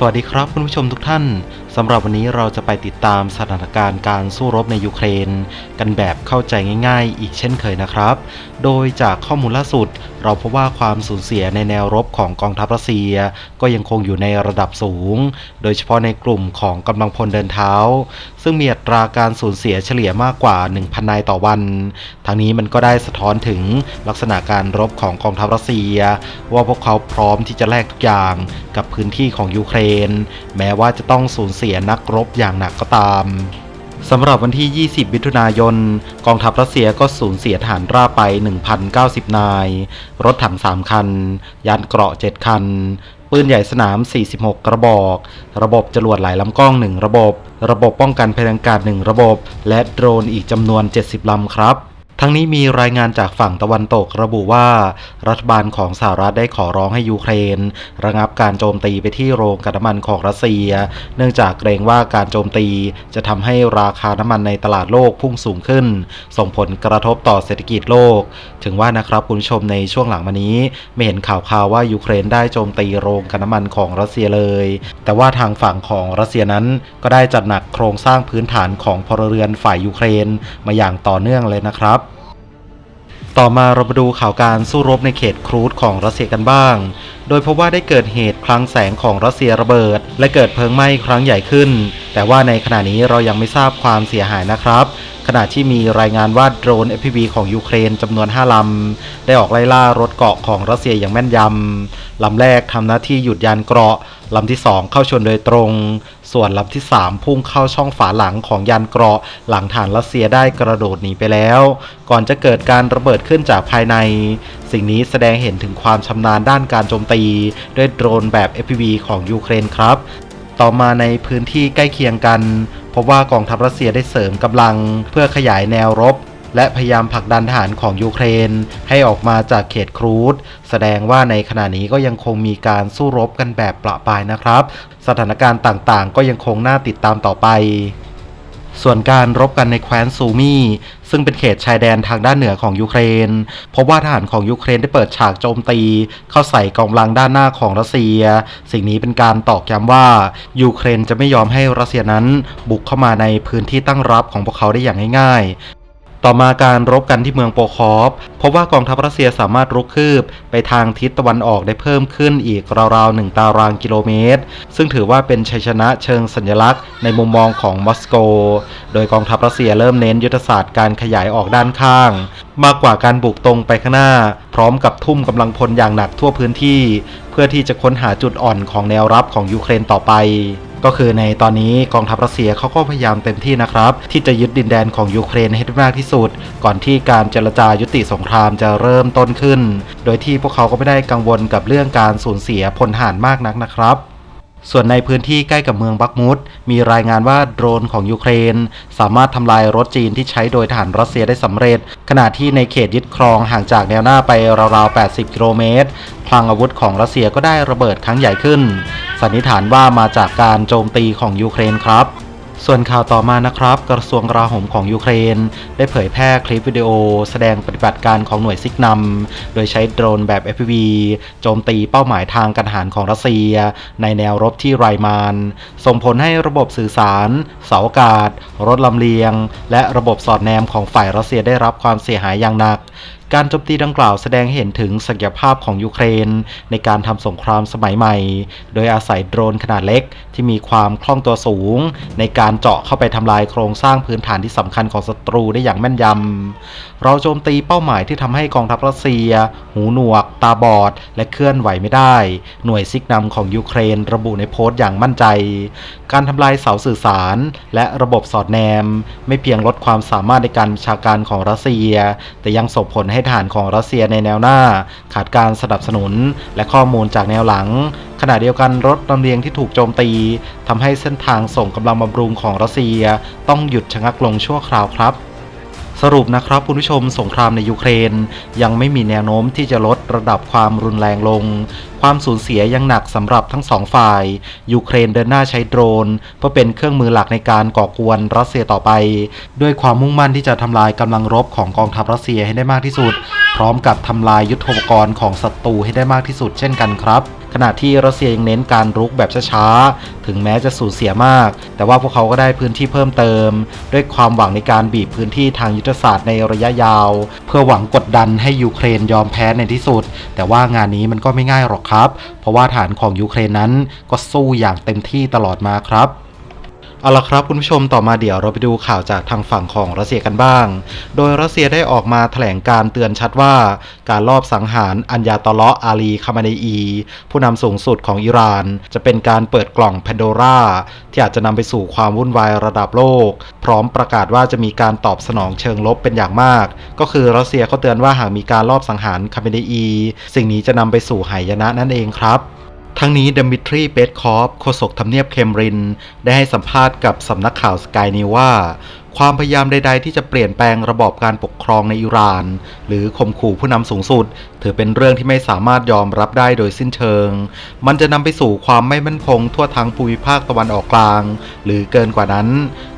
สวัสดีครับคุณผู้ชมทุกท่าน สำหรับวันนี้เราจะไปติดตามสถานการณ์การสู้รบในยูเครน กันแบบเข้าใจง่าย ๆ อีกเช่นเคยนะครับ โดยจากข้อมูลล่าสุด เราพบว่าความสูญเสียในแนวรบของกองทัพรัสเซีย ก็ยังคงอยู่ในระดับสูง โดยเฉพาะในกลุ่มของกำลังพลเดินเท้า ซึ่งมีอัตราการสูญเสียเฉลี่ยมากกว่า 1,000 นายต่อวันทางนี้มันก็ได้สะท้อนถึงลักษณะการรบของกองทัพรัสเซีย ว่าพวกเขาพร้อมที่จะแลกทุกอย่างกับพื้นที่ของยูเครน แม้ว่าจะต้องสูญเสียนักรบอย่างหนักก็ตามสำหรับวันที่ 20 มิถุนายน กองทัพรัสเซียก็สูญเสียฐานราบไป 1,090 นาย รถถัง 3 คัน ยานเกราะ 7 คัน ปืนใหญ่สนาม 46 กระบอก ระบบจรวดหลายลำกล้อง 1 ระบบ ระบบป้องกันภัยทางอากาศ 1 ระบบ และโดรนอีกจำนวน 70 ลำครับ ทั้งนี้มีรายงานจากฝั่งตะวันตกระบุว่า รัฐบาลของสหรัฐได้ขอร้องให้ยูเครน ระงับการโจมตีไปที่โรงกลั่นน้ำมันของรัสเซีย เนื่องจากเกรงว่าการโจมตีจะทำให้ราคาน้ำมันในตลาดโลกพุ่งสูงขึ้น ส่งผลกระทบต่อเศรษฐกิจโลก ถึงว่านะครับคุณผู้ชมในช่วงหลังมานี้ ไม่เห็นข่าวข่าวว่ายูเครนได้โจมตีโรงกลั่นน้ำมันของรัสเซียเลย แต่ว่าทางฝั่งของรัสเซียนั้นก็ได้จัดหนักโครงสร้างพื้นฐานของพลเรือนฝ่ายยูเครนมาอย่างต่อเนื่องเลยนะครับ ต่อมาเรามาดูข่าวการสู้รบในเขตครูดของรัสเซียกันบ้าง โดยพบว่าได้เกิดเหตุคลังแสงของรัสเซียระเบิด และเกิดเพลิงไหม้ครั้งใหญ่ขึ้น แต่ว่าในขณะนี้เรายังไม่ทราบความเสียหายนะครับ ขณะที่มีรายงานว่าโดรน FPV ของยูเครนจำนวน 5 ลำ ได้ออกไล่ล่ารถเกราะของรัสเซียอย่างแม่นยำ ลำแรกทำหน้าที่หยุดยานเกราะ ลำที่ 2 เข้าชนโดยตรง ส่วนลำที่ 3 พุ่งเข้าช่องฝาหลังของยานเกราะ หลังฐานรัสเซียได้กระโดดหนีไปแล้ว ก่อนจะเกิดการระเบิดขึ้นจากภายใน สิ่งนี้แสดงเห็นถึงความชำนาญด้านการโจมตี ด้วยโดรนแบบ FPV ของยูเครนครับ ต่อมาในพื้นที่ใกล้เคียงกัน พบว่ากองทัพรัสเซียได้เสริมกำลังเพื่อขยายแนวรบ และพยายามผลักดันทหารของยูเครน ให้ออกมาจากเขตครูดแสดงว่าในขณะนี้ก็ยังคงมีการสู้รบกันแบบประปายนะครับ สถานการณ์ต่างๆ ก็ยังคงน่าติดตามต่อไป ส่วนการรบกันในแคว้นซูมี่ซึ่งเป็นเขตชายแดนทางด้านเหนือของยูเครน พบว่าทหารของยูเครนได้เปิดฉากโจมตี เข้าใส่กองกำลังด้านหน้าของรัสเซีย สิ่งนี้เป็นการตอกย้ำว่ายูเครนจะไม่ยอมให้รัสเซียนั้นบุกเข้ามาในพื้นที่ตั้งรับของพวกเขาได้อย่างง่ายๆ ต่อมาการรบกันที่เมืองโปคอฟพบว่ากองทัพรัสเซียสามารถรุกคืบไปทางทิศตะวันออกได้เพิ่มขึ้นอีกราวๆ1ตารางกิโลเมตร ซึ่งถือว่าเป็นชัยชนะเชิงสัญลักษณ์ในมุมมองของมอสโก โดยกองทัพรัสเซียเริ่มเน้นยุทธศาสตร์การขยายออกด้านข้าง มากกว่าการบุกตรงไปข้างหน้า พร้อมกับทุ่มกำลังพลอย่างหนักทั่วพื้นที่ เพื่อที่จะค้นหาจุดอ่อนของแนวรับของยูเครนต่อไป ก็คือในตอนนี้กองทัพรัสเซียเขาก็พยายามเต็มที่นะครับ ที่จะยึดดินแดนของยูเครนให้ได้มากที่สุด ก่อนที่การเจรจายุติสงครามจะเริ่มต้นขึ้น โดยที่พวกเขาก็ไม่ได้กังวลกับเรื่องการสูญเสียพลทหารมากนักนะครับ ส่วนในพื้นที่ใกล้กับเมืองบักมุดมีรายงานว่าโดรนของยูเครน สามารถทำลายรถจีนที่ใช้โดยทหารรัสเซียได้สำเร็จ ขณะที่ในเขตยึดครองห่างจากแนวหน้าไปราวๆ 80 กิโลเมตรคลังอาวุธของรัสเซียก็ได้ระเบิดครั้งใหญ่ขึ้น สันนิษฐานว่ามาจากการโจมตีของยูเครนครับ ส่วนข่าวต่อมานะครับ กระทรวงกลาโหมของยูเครน ได้เผยแพร่คลิปวิดีโอ แสดงปฏิบัติการของหน่วยซิกนำโดยใช้โดรนแบบ FPV โจมตีเป้าหมายทางการทหารของรัสเซีย ในแนวรบที่ไรมาน ส่งผลให้ระบบสื่อสาร เสาอากาศ รถลำเลียง และระบบสอดแนมของฝ่ายรัสเซียได้รับความเสียหายอย่างหนัก การโจมตีดังกล่าวแสดงให้เห็นถึงศักยภาพของยูเครน ในการทำสงครามสมัยใหม่ โดยอาศัยโดรนขนาดเล็กที่มีความคล่องตัวสูง ในการเจาะเข้าไปทำลายโครงสร้างพื้นฐานที่สำคัญของศัตรูได้อย่างแม่นยำ เราโจมตีเป้าหมายที่ทำให้กองทัพรัสเซีย หูหนวก ตาบอด และเคลื่อนไหวไม่ได้ หน่วยซิกนำของยูเครนระบุในโพสต์อย่างมั่นใจ การทำลายเสาสื่อสาร และระบบสอดแนม ไม่เพียงลดความสามารถในการบัญชาการของรัสเซีย แต่ยังส่งผลให้ฐานของรัสเซียในแนวหน้า ขาดการสนับสนุนและข้อมูลจากแนวหลัง ขณะเดียวกันรถลำเลียงที่ถูกโจมตี ทำให้เส้นทางส่งกำลังบำรุงของรัสเซีย ต้องหยุดชะงักลงชั่วคราวครับ สรุปนะครับคุณผู้ชมสงครามในยูเครน ยังไม่มีแนวโน้มที่จะลดระดับความรุนแรงลง ความสูญเสียยังหนักสำหรับทั้งสองฝ่าย ยูเครนเดินหน้าใช้โดรน เพื่อเป็นเครื่องมือหลักในการก่อกวนรัสเซียต่อไป ด้วยความมุ่งมั่นที่จะทำลายกำลังรบของกองทัพรัสเซียให้ได้มากที่สุด พร้อมกับทำลายยุทโธปกรณ์ของศัตรูให้ได้มากที่สุดเช่นกันครับขณะที่รัสเซียยังเน้นการรุกแบบช้าๆ ถึงแม้จะสูญเสียมาก แต่ว่าพวกเขาก็ได้พื้นที่เพิ่มเติม ด้วยความหวังในการบีบพื้นที่ทางยุทธศาสตร์ในระยะยาว เพื่อหวังกดดันให้ยูเครนยอมแพ้ในที่สุด แต่ว่างานนี้มันก็ไม่ง่ายหรอกครับ เพราะว่าฐานของยูเครนนั้นก็สู้อย่างเต็มที่ตลอดมาครับ เอาละครับคุณผู้ชมต่อมาเดี๋ยวเราไปดูข่าวจากทางฝั่งของรัสเซียกันบ้าง โดยรัสเซียได้ออกมาแถลงการเตือนชัดว่า การลอบสังหารอัญญาตเลาะอาลีคามาเนอี ผู้นำสูงสุดของอิหร่าน จะเป็นการเปิดกล่องแพนโดราที่อาจจะนำไปสู่ความวุ่นวายระดับโลก พร้อมประกาศว่าจะมีการตอบสนองเชิงลบเป็นอย่างมาก ก็คือรัสเซียเขาเตือนว่าหากมีการลอบสังหารคาเมเนอี สิ่งนี้จะนำไปสู่หายนะนั่นเองครับ ทั้งนี้เดมิทรีเบสคอฟโฆษกทำเนียบเคมริน ได้ให้สัมภาษณ์กับสำนักข่าวสกายนิวว่า ความพยายามใด ๆ ที่จะเปลี่ยนแปลงระบอบการปกครองในอิหร่าน หรือข่มขู่ผู้นำสูงสุด ถือเป็นเรื่องที่ไม่สามารถยอมรับได้โดยสิ้นเชิง มันจะนำไปสู่ความไม่มั่นคงทั่วทั้งภูมิภาคตะวันออกกลาง หรือเกินกว่านั้น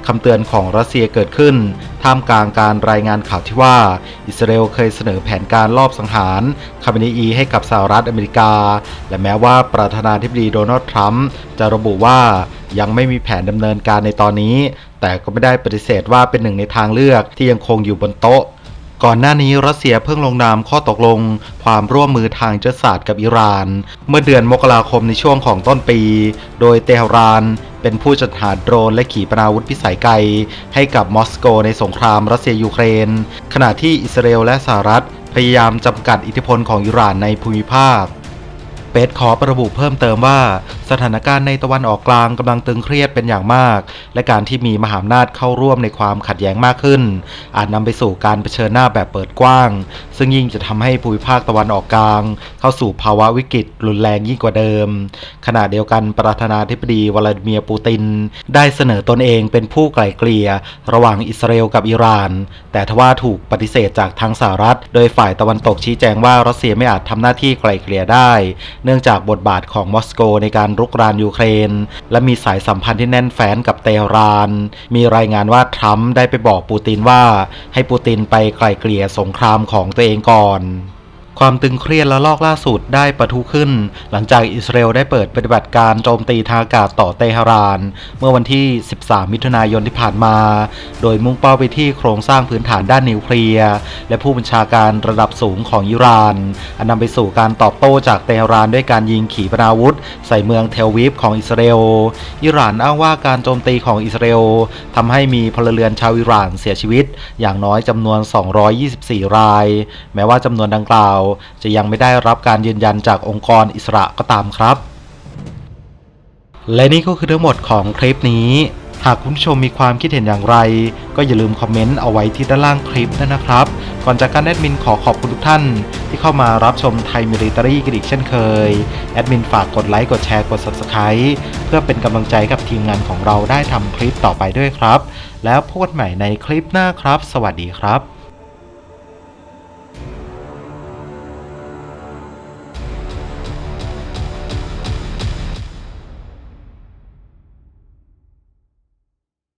คำเตือนของรัสเซียเกิดขึ้น ท่ามกลางการรายงานข่าวที่ว่า อิสราเอลเคยเสนอแผนการลอบสังหารคาเมนีอีให้กับสหรัฐอเมริกา และแม้ว่าประธานาธิบดีโดนัลด์ทรัมป์จะระบุว่ายังไม่มีแผนดำเนินการในตอนนี้ แต่ก็ไม่ได้ปฏิเสธว่าเป็นหนึ่งในทางเลือกที่ยังคงอยู่บนโต๊ะก่อนหน้านี้รัสเซียเพิ่งลงนามข้อตกลง ความร่วมมือทางยุทธศาสตร์กับอิหร่าน เมื่อเดือนมกราคมในช่วงของต้นปี โดยเตหราน เป็นผู้จัดหาโดรนและขีปนาวุธพิสัยไกล ให้กับมอสโกในสงครามรัสเซียยูเครน ขณะที่อิสราเอลและสหรัฐ พยายามจำกัดอิทธิพลของอิหร่านในภูมิภาคเปสขอประบุเพิ่มเติมว่า สถานการณ์ในตะวันออกกลางกำลังตึงเครียดเป็นอย่างมาก และการที่มีมหาอำนาจเข้าร่วมในความขัดแย้งมากขึ้น อาจนำไปสู่การเผชิญหน้าแบบเปิดกว้าง ซึ่งยิ่งจะทำให้ภูมิภาคตะวันออกกลาง เข้าสู่ภาวะวิกฤตรุนแรงยิ่งกว่าเดิม ขณะเดียวกันประธานาธิบดีวลาดิเมียร์ปูติน ได้เสนอตนเองเป็นผู้ไกล่เกลี่ยระหว่างอิสราเอลกับอิหร่าน แต่ทว่าถูกปฏิเสธจากทางสหรัฐ โดยฝ่ายตะวันตกชี้แจงว่ารัสเซียไม่อาจทำหน้าที่ไกล่เกลี่ยได้ เนื่องจากบทบาทของมอสโกในการรุกรานยูเครน และมีสายสัมพันธ์ที่แน่นแฟ้นกับเตหราน มีรายงานว่าทรัมป์ได้ไปบอกปูตินว่า ให้ปูตินไปไกล่เกลี่ยสงครามของตัวเองก่อน ความตึงเครียดและลอกล่าสุดได้ประทุขึ้น หลังจากอิสราเอลได้เปิดปฏิบัติการโจมตีทางอากาศต่อเตหะราน เมื่อวันที่ 13 มิถุนายนที่ผ่านมา โดยมุ่งเป้าไปที่โครงสร้างพื้นฐานด้านนิวเคลียร์ และผู้บัญชาการระดับสูงของอิหร่าน อันนำไปสู่การตอบโต้จากเตหะรานด้วยการยิงขีปนาวุธ ใส่เมืองเทลวิฟของอิสราเอล อิหร่านอ้างว่าการโจมตีของอิสราเอลทำให้มีพลเรือนชาวอิหร่านเสียชีวิต อย่างน้อยจำนวน 224 ราย แม้ว่าจำนวนดังกล่าวจะยังไม่ได้รับการยืนยันจากองค์กรอิสระก็ตามครับ และนี่ก็คือทั้งหมดของคลิปนี้ หากคุณผู้ชมมีความคิดเห็นอย่างไร ก็อย่าลืมคอมเมนต์เอาไว้ที่ด้านล่างคลิปด้วยนะครับ ก่อนจากการแอดมินขอขอบคุณทุกท่าน ที่เข้ามารับชมไทยมิลิเตารีกันอีกเช่นเคย แอดมินฝากกดไลค์กดแชร์กด Subscribe เพื่อเป็นกำลังใจกับทีมงานของเราได้ทำคลิปต่อไปด้วยครับ แล้วพบกันใหม่ในคลิปหน้าครับ สวัสดีครับ